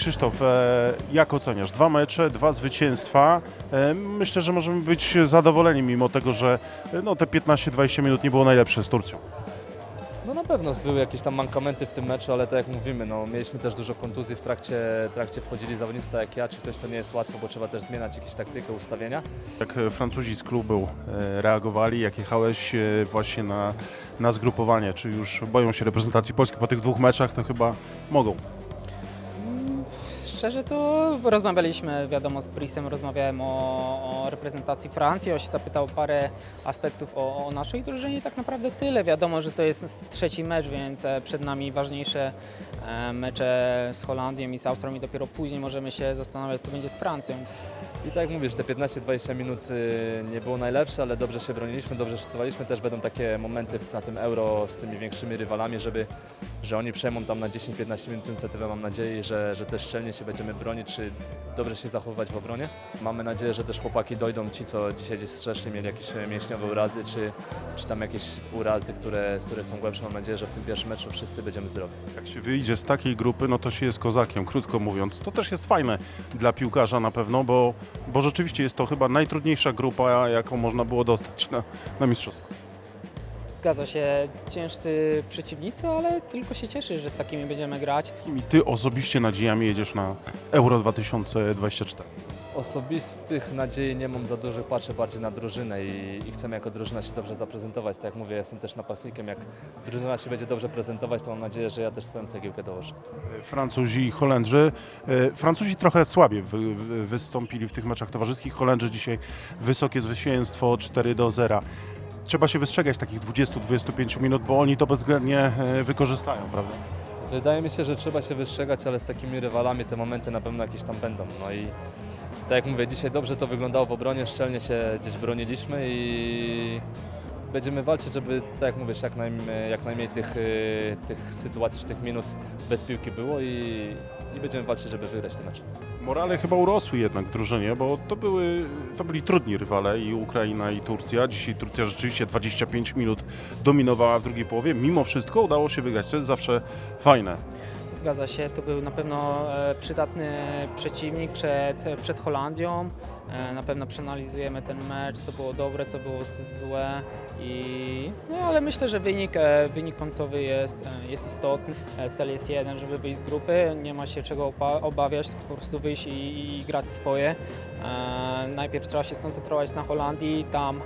Krzysztof, e, jak oceniasz? Dwa mecze, dwa zwycięstwa. E, myślę, że możemy być zadowoleni, mimo tego, że e, no, te 15-20 minut nie było najlepsze z Turcją. No na pewno były jakieś tam mankamenty w tym meczu, ale tak jak mówimy, no, mieliśmy też dużo kontuzji w trakcie, w trakcie wchodzili zawodnicy tak jak ja, czy ktoś to nie jest łatwo, bo trzeba też zmieniać jakieś taktykę, ustawienia. Jak Francuzi z klubu reagowali, jak jechałeś właśnie na, na zgrupowanie, czy już boją się reprezentacji Polski po tych dwóch meczach, to chyba mogą. Szczerze to rozmawialiśmy, wiadomo, z Prisem rozmawiałem o, o reprezentacji Francji, on się zapytał parę aspektów o, o naszej drużynie tak naprawdę tyle. Wiadomo, że to jest trzeci mecz, więc e, przed nami ważniejsze e, mecze z Holandią i z Austrią i dopiero później możemy się zastanawiać, co będzie z Francją. I tak jak mówisz, te 15-20 minut y, nie było najlepsze, ale dobrze się broniliśmy, dobrze szusowaliśmy. Też będą takie momenty na tym Euro z tymi większymi rywalami, żeby, że oni przejmą tam na 10-15 minut inicjatywę. Mam nadzieję, że, że też szczelnie się będziemy bronić, czy dobrze się zachowywać w obronie. Mamy nadzieję, że też chłopaki dojdą, ci co dzisiaj gdzieś strzecznie mieli jakieś mięśniowe urazy, czy, czy tam jakieś urazy, które, z których są głębsze. Mam nadzieję, że w tym pierwszym meczu wszyscy będziemy zdrowi. Jak się wyjdzie z takiej grupy, no to się jest kozakiem, krótko mówiąc. To też jest fajne dla piłkarza na pewno, bo, bo rzeczywiście jest to chyba najtrudniejsza grupa, jaką można było dostać na, na mistrzostwo. Zgadza się, ciężcy przeciwnicy, ale tylko się cieszę, że z takimi będziemy grać. Jakimi ty osobiście nadziejami jedziesz na Euro 2024? Osobistych nadziei nie mam za dużo, patrzę bardziej na drużynę i, i chcemy jako drużyna się dobrze zaprezentować. Tak jak mówię, jestem też napastnikiem. Jak drużyna się będzie dobrze prezentować, to mam nadzieję, że ja też swoją cegiełkę dołożę. Francuzi i Holendrzy. E, Francuzi trochę słabiej wy, wy, wystąpili w tych meczach towarzyskich. Holendrzy dzisiaj wysokie zwycięstwo 4 do 0. Trzeba się wystrzegać takich 20-25 minut, bo oni to bezwzględnie e, wykorzystają, prawda? Wydaje mi się, że trzeba się wystrzegać, ale z takimi rywalami te momenty na pewno jakieś tam będą. No i tak jak mówię, dzisiaj dobrze to wyglądało w obronie, szczelnie się gdzieś broniliśmy i będziemy walczyć, żeby, tak jak mówisz, jak, najm, jak najmniej tych, y, tych sytuacji czy tych minut bez piłki było i, i będziemy walczyć, żeby wygrać ten mecz. Morale chyba urosły jednak w drużynie, bo to, były, to byli trudni rywale i Ukraina i Turcja. Dzisiaj Turcja rzeczywiście 25 minut dominowała w drugiej połowie. Mimo wszystko udało się wygrać. To jest zawsze fajne. Zgadza się, to był na pewno e, przydatny przeciwnik przed, przed Holandią. E, Na pewno przeanalizujemy ten mecz, co było dobre, co było złe. I, no, ale myślę, że wynik, e, wynik końcowy jest, e, jest istotny. Cel jest jeden, żeby wyjść z grupy. Nie ma się czego obawiać, tylko po prostu wyjść i, i grać swoje. Najpierw trzeba się skoncentrować na Holandii. Tam,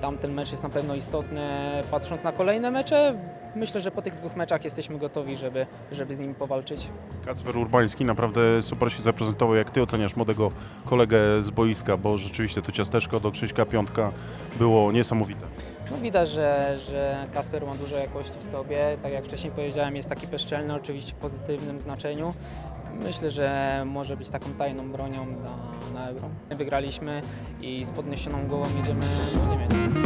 tam ten mecz jest na pewno istotny. Patrząc na kolejne mecze, myślę, że po tych dwóch meczach jesteśmy gotowi, żeby, żeby z nimi powalczyć. Kacper Urbański naprawdę super się zaprezentował. Jak ty oceniasz młodego kolegę z boiska, bo rzeczywiście to ciasteczko do Krzyśka Piątka było niesamowite. No widać, że, że Kasper ma dużo jakości w sobie. Tak jak wcześniej powiedziałem, jest taki bezczelny, oczywiście w pozytywnym znaczeniu. Myślę, że może być taką tajną bronią na, na Euro. Wygraliśmy i z podniesioną głową jedziemy do Niemiec.